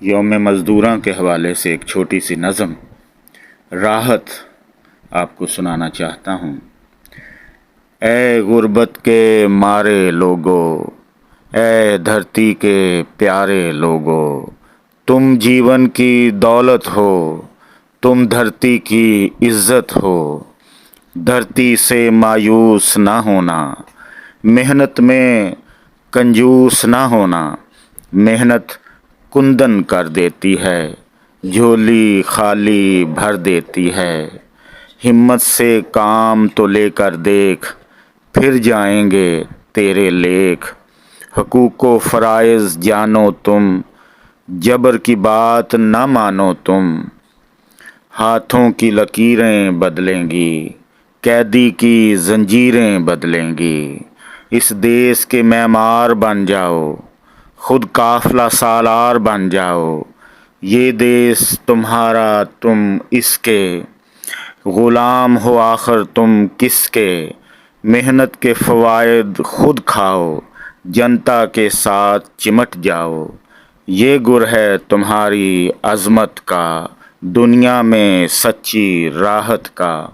योम मज़दूरों के हवाले से एक छोटी सी नज़म, राहत आपको सुनाना चाहता हूँ। ए गुर्बत के मारे लोगो ए धरती के प्यारे लोगो, तुम जीवन की दौलत हो, तुम धरती की इज़्ज़त हो, धरती से मायूस ना होना, मेहनत में कंजूस ना होना, मेहनत कुंदन कर देती है, झोली खाली भर देती है। हिम्मत से काम तो लेकर देख, फिर जाएँगे तेरे लेख। हकूक़ व फ़राइज़ जानो तुम, जबर की बात न मानो तुम। हाथों की लकीरें बदलेंगी, कैदी की जंजीरें बदलेंगी। इस देश के मैमार बन जाओ खुद काफिला सालार बन जाओ। ये देश तुम्हारा तुम इसके, ग़ुलाम हो आखिर तुम किसके? मेहनत के फ़वाद खुद खाओ, जनता के साथ चिमट जाओ। ये गुर है तुम्हारी अज़मत का, दुनिया में सच्ची राहत का।